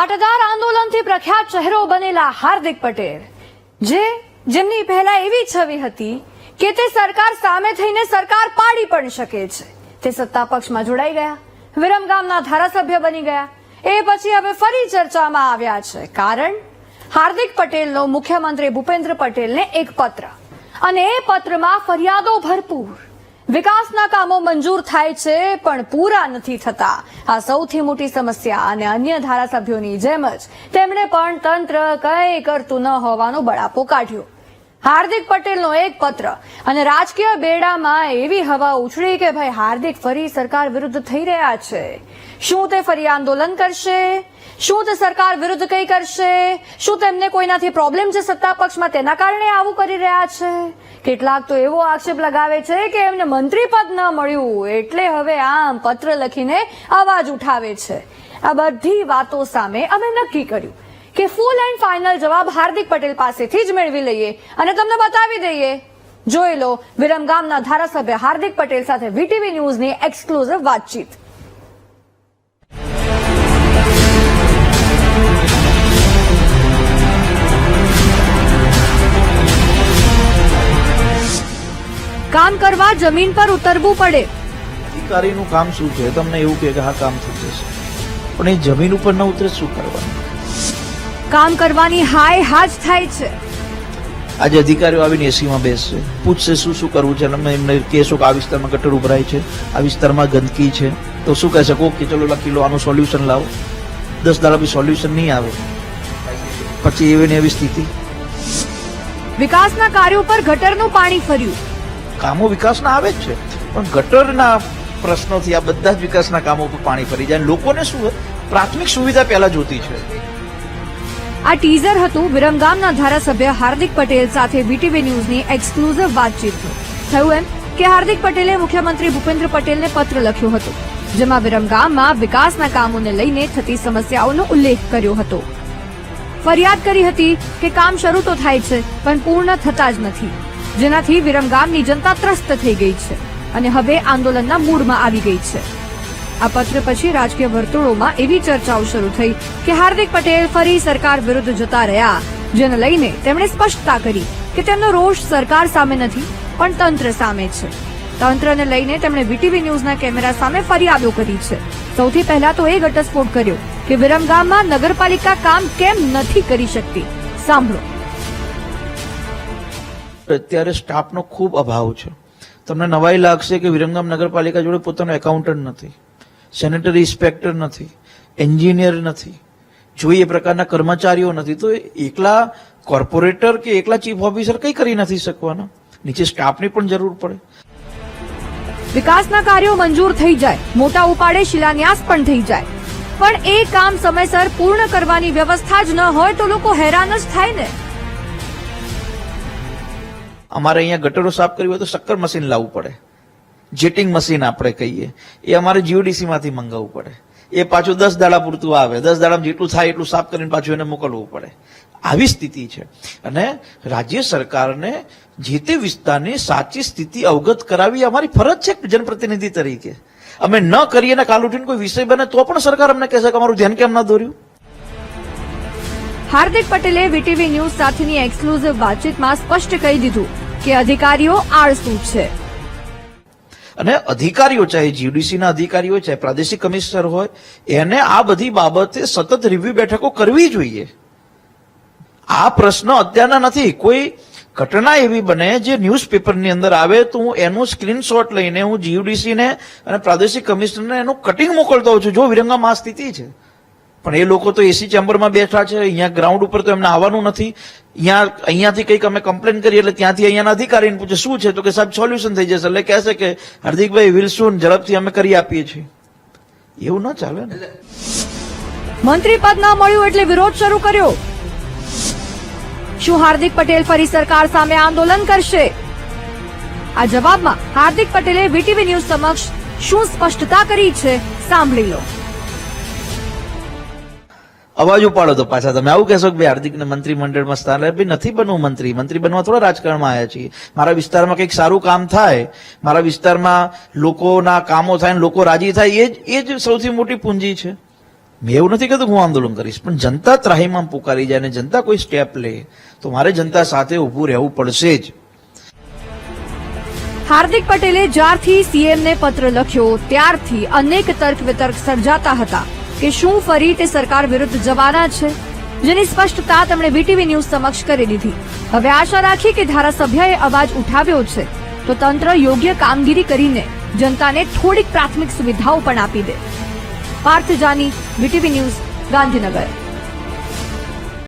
પાટીદાર આંદોલનથી પ્રખ્યાત ચહેરો બનેલા હાર્દિક પટેલ, જે જેમની પહેલા એવી છવી હતી કે તે સરકાર સામે થઈને સરકાર પાડી પણ શકે છે. તે સત્તા પક્ષમાં જોડાઈ ગયા વિરમગામના ધારાસભ્ય બની ગયા. એ પછી હવે ફરી ચર્ચામાં આવ્યા છે. કારણ, હાર્દિક પટેલનો મુખ્યમંત્રી ભૂપેન્દ્ર પટેલને એક પત્ર. અને એ પત્રમાં ફરિયાદો ભરપૂર. વિકાસના કામો મંજૂર થાય છે, પણ પૂરા નથી થતા. આ સૌથી મોટી સમસ્યા અને અન્ય ધારાસભ્યોની જેમ જ તેમણે પણ તંત્ર કંઈ કરતું ન હોવાનો બળાપો કાઢ્યો. હાર્દિક પટેલનો એક પત્ર. અને રાજકીય બેડામાં એવી હવા ઉછળી કે ભાઈ હાર્દિક ફરી સરકાર વિરુદ્ધ થઈ રહ્યા છે. શું તે ફરી આંદોલન કરશે? શું તે સરકાર વિરુદ્ધ કંઈ કરશે? શું તેમને કોઈનાથી પ્રોબ્લેમ છે સત્તા પક્ષમાં? તેના કારણે આવું કરી રહ્યા છે? કેટલાક તો એવો આક્ષેપ લગાવે છે કે એમને મંત્રી પદ ન મળ્યું એટલે હવે આમ પત્ર લખીને અવાજ ઉઠાવે છે. આ બધી વાતો સામે અમે નક્કી કર્યું. કે ફૂલ એન્ડ ફાઇનલ જવાબ હાર્દિક પટેલ પાસેથી જ મેળવી લઈએ. અને તમને બતાવી દઈએ. જોઈ લો વિરમગામના ધારાસભ્ય હાર્દિક પટેલ સાથે વીટીવી ન્યૂઝની એક્સક્લુઝિવ વાતચીત. કામ કરવા જમીન પર ઉતરવું પડે. અધિકારીનું કામ શું છે? તમને એવું કે હા, કામ થઈ જશે પણ એ જમીન ઉપર ન ઉતરે, શું કરવાનું? કામ કરવાની હાય હાજ થાય છે. આજે અધિકારીઓ આવીને એસીમાં બેસશે. પૂછશે શું શું કરવું છે? અને એમને કહેશો કે આ વિસ્તારમાં ગટર ઉભરાય છે. આ વિસ્તારમાં ગંદકી છે. તો શું કહે શકો? કે ચલો લખી લો આનું સોલ્યુશન લાવો. દસ દાડા બી સોલ્યુશન નહીં આવે. પછી એવી ને એવી સ્થિતિ. વિકાસના કાર્યો પર ગટરનું પાણી ફર્યું. કામો વિકાસના આવે જ છે. પણ ગટરના પ્રશ્નોથી આ બધા જ વિકાસના કામો પર પાણી ફરી જાય. લોકોને શું પ્રાથમિક સુવિધા પહેલા જોતી છે. આ ટીઝર હતું વિરમગામના ધારાસભ્ય હાર્દિક પટેલ સાથે વીટીવી ન્યૂઝની એક્સક્લુઝિવ વાતચીતનું થયું એમ કે હાર્દિક પટેલે મુખ્યમંત્રી ભૂપેન્દ્ર પટેલને પત્ર લખ્યો હતો, જેમાં વિરમગામમાં વિકાસના કામોને લઈને થતી સમસ્યાઓનો ઉલ્લેખ કર્યો હતો. ફરિયાદ કરી હતી કે કામ શરૂ તો થાય છે, પણ પૂર્ણ થતા જ નથી, જેનાથી વિરમગામની જનતા ત્રસ્ત થઈ ગઈ છે અને હવે આંદોલનના મૂડમાં આવી ગઈ છે. આ પત્ર પછી રાજકીય વર્તુળોમાં એવી ચર્ચાઓ શરૂ થઈ કે હાર્દિક પટેલ ફરી સરકાર વિરુદ્ધ જતા રહ્યા, જેને લઈને તેમણે સ્પષ્ટતા કરી કે તેમનો રોષ સરકાર સામે નથી, પણ તંત્ર સામે છે. તંત્રને લઈને તેમણે વીટીવી ન્યૂઝના કેમેરા સામે ફરિયાદો કરી છે. સૌથી પહેલા તો એ ઘટસ્ફોટ કર્યો કે વિરમગામમાં નગરપાલિકા કામ કેમ નથી કરી શકતી. સાંભળો. અત્યારે સ્ટાફનો ખૂબ અભાવ છે. તમને નવાઈ લાગશે કે વિરમગામ નગરપાલિકા જોડે પોતાનો એકાઉન્ટન્ટ નથી. સેનેટરી ઇન્સ્પેક્ટર નથી એન્જિનિયર નથી જોઈએ એ પ્રકારના કર્મચારીઓ નથી તો એકલા કોર્પોરેટર કે એકલા ચીફ ઓફિસર કંઈ કરી નથી શકવાના? નીચે સ્ટાફની પણ જરૂર પડે. વિકાસના કાર્યો મંજૂર થઈ જાય મોટા ઉપાડે શિલાન્યાસ પણ થઈ જાય. પણ એ કામ સમયસર પૂર્ણ કરવાની વ્યવસ્થા જ ન હોય તો લોકો હેરાન જ થાય ને. અમારે અહીંયા ગટરો સાફ કરવી હોય તો શક્કર મશીન લાવવું પડે. જેટિંગ મશીન આપણે કહીએ. એ અમારે જીઓડીસીમાંથી મંગાવવું પડે. એ પાછું દસ દાડા પૂરતું આવે. દસ દાડામાં જેટલું થાય એટલું સાફ કરીને પાછું એને મોકલવું પડે. આવી સ્થિતિ છે. અને રાજ્ય સરકારને જે તે વિસ્તારની સાચી સ્થિતિ અવગત કરાવી અમારી ફરજ છે જનપ્રતિનિધિ તરીકે. અમે ન કરીએ ને કાલ ઉઠીને કોઈ વિષય બને તો પણ સરકાર અમને કહેશે કે અમારું ધ્યાન કેમ ના દોર્યું? હાર્દિક પટેલે વીટીવી ન્યૂઝ સાથેની એક્સક્લુઝિવ વાતચીતમાં સ્પષ્ટ કહી દીધું કે અધિકારીઓ આળસુ છે. અને અધિકારીઓ, ચાહે જીયુડીસીના અધિકારીઓ, ચાહે પ્રાદેશિક કમિશનર હોય, એને આ બધી બાબતે સતત રિવ્યુ બેઠકો કરવી જોઈએ. આ પ્રશ્ન અત્યારના નથી. કોઈ ઘટના એવી બને જે ન્યૂઝપેપરની અંદર આવે તો હું એનું સ્ક્રીનશોટ લઈને હું જીયુડીસીને અને પ્રાદેશિક કમિશનરને એનું કટિંગ મોકલતો હોઉં છું. જો વિરંગામાં આ સ્થિતિ છે. પણ એ લોકો તો એસી ચેમ્બરમાં બેઠા છે, અહીંયા ગ્રાઉન્ડ ઉપર તો એમને આવવાનું નથી. અહીંયા, અહીંયાથી કંઈક અમે કમ્પ્લેન કરીએ એટલે ત્યાંથી અહીંયાના અધિકારીને પૂછે, શું છે? તો કે સાહેબ સોલ્યુશન થઈ જશે. એટલે કહેશે કે, હાર્દિકભાઈ વિલ શું ઝડપથી અમે કરી આપીએ છીએ. એવું ન ચાલે ને? મંત્રી પદ ના મળ્યું એટલે વિરોધ શરૂ કર્યો. શું હાર્દિક પટેલ ફરી સરકાર સામે આંદોલન કરશે? આ જવાબમાં હાર્દિક પટેલે વીટીવી ન્યૂઝ સમક્ષ શું સ્પષ્ટતા કરી છે? સાંભળી લો. અવાજ ઉપાડો તો પાછા તમે. આવું કહેશો કે ભાઈ હાર્દિકને મંત્રીમંડળમાં સ્થાન. ભાઈ નથી બનવું મંત્રી. મંત્રી બનવા થોડા રાજકારણમાં આવ્યા છીએ. મારા વિસ્તારમાં કંઈક સારું કામ થાય, મારા વિસ્તારમાં લોકોના કામો થાય ને લોકો રાજી થાય, એ જ એ જ સૌથી મોટી પૂંજી છે. મેં એવું નથી કહેતું હું આંદોલન કરીશ, પણ જનતા ત્રાહીમાં પુકારી જાય અને જનતા કોઈ સ્ટેપ લે, તો મારે જનતા સાથે ઊભું રહેવું પડશે જ. હાર્દિક પટેલે જ્યારથી સીએમને પત્ર લખ્યો, ત્યારથી અનેક તર્ક વિતર્ક સર્જાતા હતા. કે શું ફરી તે સરકાર વિરુદ્ધ જવાના છે? જેની સ્પષ્ટતા તેમણે વીટીવી ન્યૂઝ સમક્ષ કરી દીધી. હવે આશા રાખી કે ધારાસભ્યએ અવાજ ઉઠાવ્યો છે, તો તંત્ર યોગ્ય કામગીરી કરીને જનતાને થોડીક પ્રાથમિક સુવિધાઓ પણ આપી દે. Parth Jani VTV news, Gandhinagar.